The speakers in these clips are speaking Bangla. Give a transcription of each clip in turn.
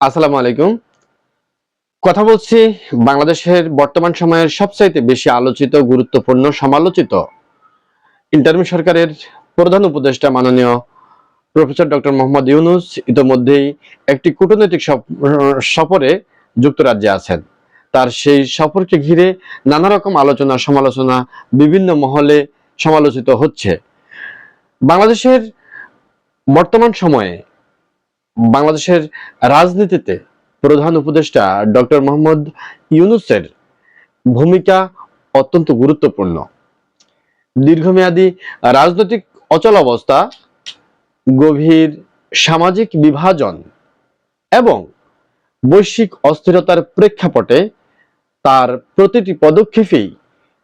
আসসালামু আলাইকুম। কথা বলছি বাংলাদেশের বর্তমান সময়ের সবচাইতে বেশি আলোচিত, গুরুত্বপূর্ণ, সমালোচিত ইন্টারিম সরকারের প্রধান উপদেষ্টা মাননীয় প্রফেসর ডক্টর মোহাম্মদ ইউনুস ইতোমধ্যেই একটি কূটনৈতিক সফ- সফরে যুক্তরাজ্যে আছেন। তার সেই সফরকে ঘিরে নানা রকম আলোচনা, সমালোচনা বিভিন্ন মহলে সমালোচিত হচ্ছে। বাংলাদেশের বর্তমান সময়ে বাংলাদেশের রাজনীতিতে প্রধান উপদেষ্টা ডক্টর মোহাম্মদ ইউনুসের ভূমিকা অত্যন্ত গুরুত্বপূর্ণ। দীর্ঘমেয়াদী রাজনৈতিক অচলাবস্থা গভীর সামাজিক বিভাজন এবং বৈশ্বিক অস্থিরতার প্রেক্ষাপটে তার প্রতিটি পদক্ষেপেই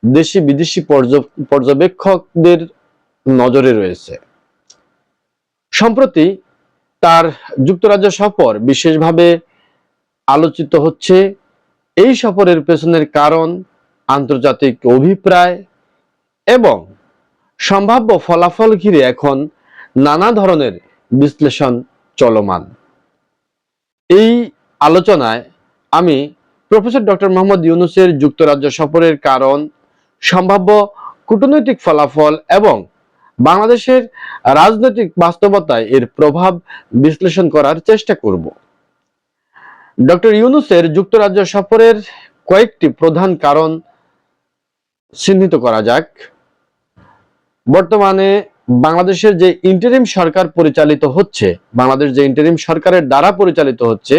দেশি বিদেশি পর্য- পর্যবেক্ষকদের নজরে রয়েছে। সম্প্রতি তার যুক্তরাজ্য সফর বিশেষভাবে আলোচিত হচ্ছে। এই সফরের পেছনের কারণ আন্তর্জাতিক অভিপ্রায় এবং সম্ভাব্য ফলাফল ঘিরে এখন নানা ধরনের বিশ্লেষণ চলমান। এই আলোচনায় আমি প্রফেসর ডক্টর মোহাম্মদ ইউনুসের যুক্তরাজ্য সফরের কারণ, সম্ভাব্য কূটনৈতিক ফলাফল এবং বাংলাদেশের রাজনৈতিক বাস্তবতায় এর প্রভাব বিশ্লেষণ করার চেষ্টা করব। ডক্টর ইউনুসের যুক্তরাজ্য সফরের কয়েকটি প্রধান কারণ চিহ্নিত করা যাক। বর্তমানে বাংলাদেশের যে ইন্টারিম সরকার পরিচালিত হচ্ছে, বাংলাদেশ যে ইন্টারিম সরকারের দ্বারা পরিচালিত হচ্ছে,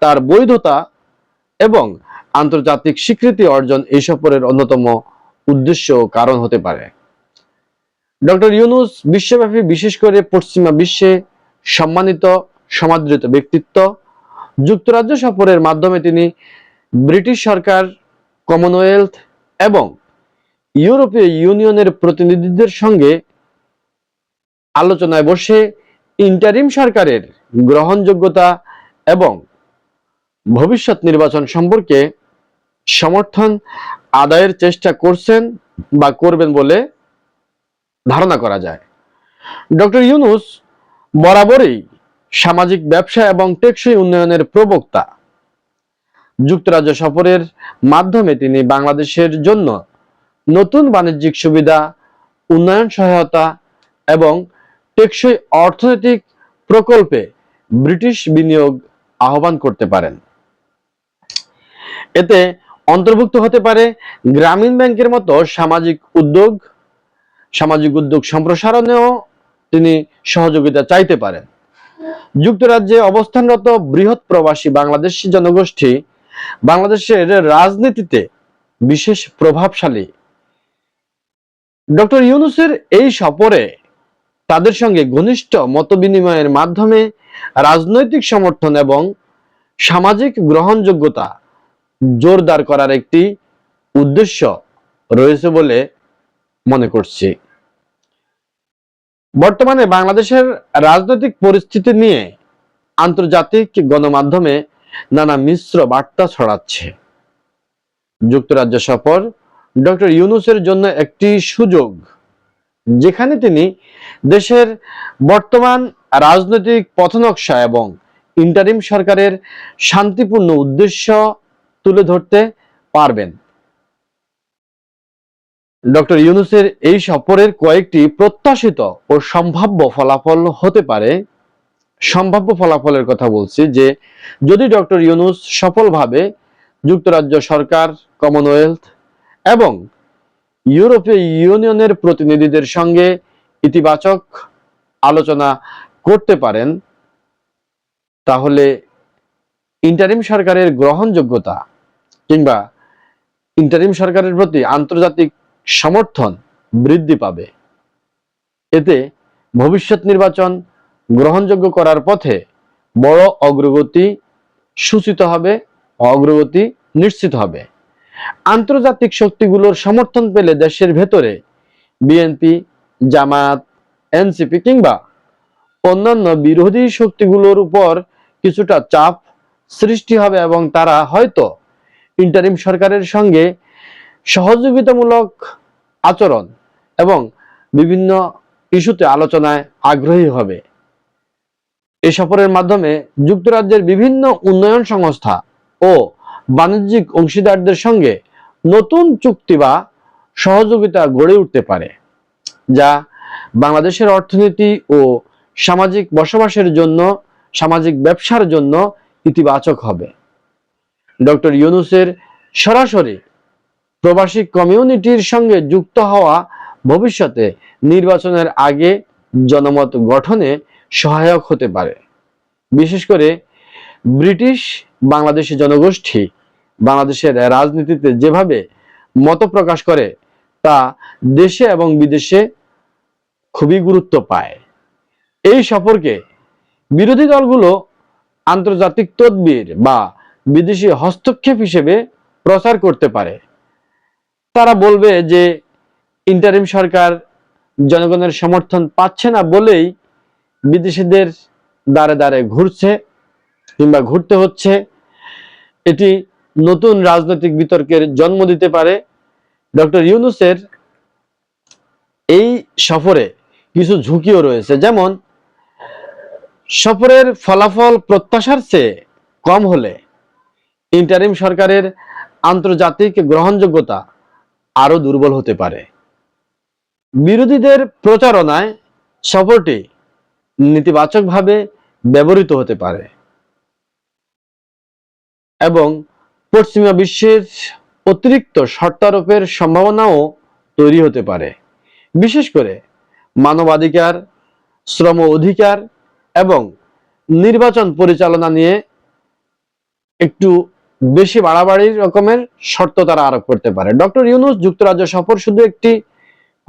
তার বৈধতা এবং আন্তর্জাতিক স্বীকৃতি অর্জন এই সফরের অন্যতম উদ্দেশ্য কারণ হতে পারে। ডক্টর ইউনুস বিশ্বব্যাপী, বিশেষ করে পশ্চিমা বিশ্বে সম্মানিত, সমাদৃত ব্যক্তিত্ব। যুক্তরাজ্য সফরের মাধ্যমে তিনি ব্রিটিশ সরকার, কমনওয়েলথ এবং ইউরোপীয় ইউনিয়নের প্রতিনিধিদের সঙ্গে আলোচনায় বসে ইন্টারিম সরকারের গ্রহণযোগ্যতা এবং ভবিষ্যৎ নির্বাচন সম্পর্কে সমর্থন আদায়ের চেষ্টা করছেন বা করবেন বলে ধারণা করা যায়। ডক্টর ইউনুস বরাবরই সামাজিক ব্যবসা এবং টেকসই উন্নয়নের প্রবক্তা। যুক্তরাজ্য সফরের মাধ্যমে তিনি বাংলাদেশের জন্য নতুন বাণিজ্যিক সুবিধা, উন্নয়ন সহায়তা এবং টেকসই অর্থনৈতিক প্রকল্পে ব্রিটিশ বিনিয়োগ আহ্বান করতে পারেন। এতে অন্তর্ভুক্ত হতে পারে গ্রামীণ ব্যাংকের মতো সামাজিক উদ্যোগ সামাজিক উদ্যোগ সম্প্রসারণেও তিনি সহযোগিতা চাইতে পারেন। যুক্তরাজ্যে অবস্থানরত বৃহৎ প্রবাসী বাংলাদেশি জনগোষ্ঠী বাংলাদেশের রাজনীতিতে বিশেষ প্রভাবশালী। ডক্টর ইউনুসের এই সফরে তাদের সঙ্গে ঘনিষ্ঠ মতবিনিময়ের মাধ্যমে রাজনৈতিক সমর্থন এবং সামাজিক গ্রহণযোগ্যতা জোরদার করার একটি উদ্দেশ্য রয়েছে বলে মনে করছি। বর্তমানে বাংলাদেশের রাজনৈতিক পরিস্থিতি নিয়ে আন্তর্জাতিক গণমাধ্যমে নানা মিশ্র বার্তা ছড়াচ্ছে। যুক্তরাজ্য সফর ডক্টর ইউনুসের জন্য একটি সুযোগ, যেখানে তিনি দেশের বর্তমান রাজনৈতিক পথনকশা এবং ইন্টারিম সরকারের শান্তিপূর্ণ উদ্দেশ্য তুলে ধরতে পারবেন। ডক্টর ইউনুসের এই সফরের কয়েকটি প্রত্যাশিত ও সম্ভাব্য ফলাফল হতে পারে। সম্ভাব্য ফলাফলের কথা বলছি যে, যদি ডক্টর ইউনুস সফলভাবে যুক্তরাজ্য সরকার, কমনওয়েলথ এবং ইউরোপীয় ইউনিয়নের প্রতিনিধিদের সঙ্গে ইতিবাচক আলোচনা করতে পারেন, তাহলে ইন্টারিম সরকারের গ্রহণযোগ্যতা কিংবা ইন্টারিম সরকারের প্রতি আন্তর্জাতিক সমর্থন বৃদ্ধি পাবে। এতে ভবিষ্যৎ নির্বাচন গ্রহণযোগ্য করার পথে বড় অগ্রগতি সূচিত হবে, অগ্রগতি নিশ্চিত হবে। আন্তর্জাতিক শক্তিগুলোর সমর্থন পেলে দেশের ভেতরে বিএনপি, জামায়াত, এনসিপি কিংবা অন্যান্য বিরোধী শক্তিগুলোর উপর কিছুটা চাপ সৃষ্টি হবে এবং তারা হয়তো ইন্টারিম সরকারের সঙ্গে সহযোগিতামূলক আচরণ এবং বিভিন্ন ইস্যুতে আলোচনায় আগ্রহী হবে। এই সফরের মাধ্যমে যুক্তরাজ্যের বিভিন্ন উন্নয়ন সংস্থা ও বাণিজ্যিক অংশীদারদের সঙ্গে নতুন চুক্তি বা সহযোগিতা গড়ে উঠতে পারে, যা বাংলাদেশের অর্থনীতি ও সামাজিক বসবাসের জন্য, সামাজিক ব্যবসার জন্য ইতিবাচক হবে। ডক্টর ইউনুসের সরাসরি প্রবাসী কমিউনিটির সঙ্গে যুক্ত হওয়া ভবিষ্যতে নির্বাচনের আগে জনমত গঠনে সহায়ক হতে পারে। বিশেষ করে ব্রিটিশ বাংলাদেশি জনগোষ্ঠী বাংলাদেশের রাজনীতিতে যেভাবে মত প্রকাশ করে, তা দেশে এবং বিদেশে খুবই গুরুত্ব পায়। এই সফরকে বিরোধী দলগুলো আন্তর্জাতিক তদবির বা বিদেশি হস্তক্ষেপ হিসেবে প্রচার করতে পারে। তারা বলবে যে ইন্টারিম সরকার জনগণের সমর্থন পাচ্ছে না বলেই বিদেশিদের দ্বারে দ্বারে ঘুরছে কিংবা ঘুরতে হচ্ছে। এটি নতুন রাজনৈতিক বিতর্কের জন্ম দিতে পারে। ডক্টর ইউনুসের এই সফরে কিছু ঝুঁকিও রয়েছে। যেমন, সফরের ফলাফল প্রত্যাশার চেয়ে কম হলে ইন্টারিম সরকারের আন্তর্জাতিক গ্রহণযোগ্যতা আরও দুর্বল হতে পারে। বিরোধীদের প্রচারণায় সফরটি নেতিবাচকভাবে ব্যবহৃত হতে পারে এবং পশ্চিমা বিশ্বের অতিরিক্ত শর্তারোপের সম্ভাবনাও তৈরি হতে পারে। বিশেষ করে মানবাধিকার, শ্রম অধিকার এবং নির্বাচন পরিচালনা নিয়ে একটু বেশি বাড়াবাড়ির রকমের শর্ত তারা আরোপ করতে পারে। ডক্টর ইউনুস যুক্তরাজ্য সফর শুধু একটি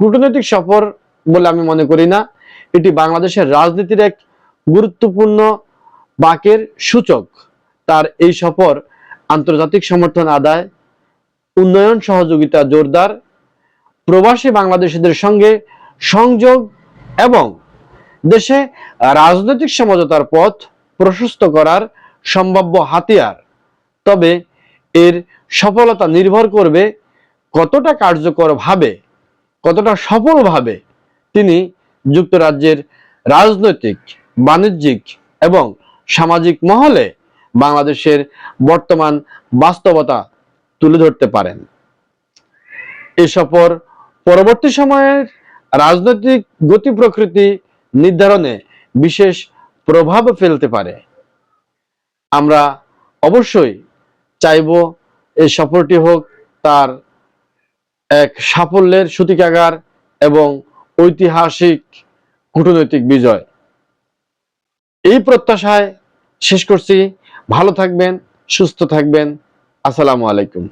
কূটনৈতিক সফর বলে আমি মনে করি না, এটি বাংলাদেশের রাজনীতির এক গুরুত্বপূর্ণ বাকের সূচক। তার এই সফর আন্তর্জাতিক সমর্থন আদায়, উন্নয়ন সহযোগিতা জোরদার, প্রবাসী বাংলাদেশিদের সঙ্গে সংযোগ এবং দেশে রাজনৈতিক সমঝোতার পথ প্রশস্ত করার সম্ভাব্য হাতিয়ার। তবে এর সফলতা নির্ভর করবে কতটা কার্যকরভাবে, কতটা সফলভাবে তিনি যুক্তরাজ্যের রাজনৈতিক, বাণিজ্যিক এবং সামাজিক মহলে বাংলাদেশের বর্তমান বাস্তবতা তুলে ধরতে পারেন। এ সফর পরবর্তী সময়ের রাজনৈতিক গতি প্রকৃতি নির্ধারণে বিশেষ প্রভাব ফেলতে পারে। আমরা অবশ্যই চাইব এই সফরটি হোক তার এক সাফল্যের সূতিকাগার এবং ঐতিহাসিক কূটনৈতিক বিজয়। এই প্রত্যাশায় শেষ করছি। ভালো থাকবেন, সুস্থ থাকবেন। আসসালামু আলাইকুম।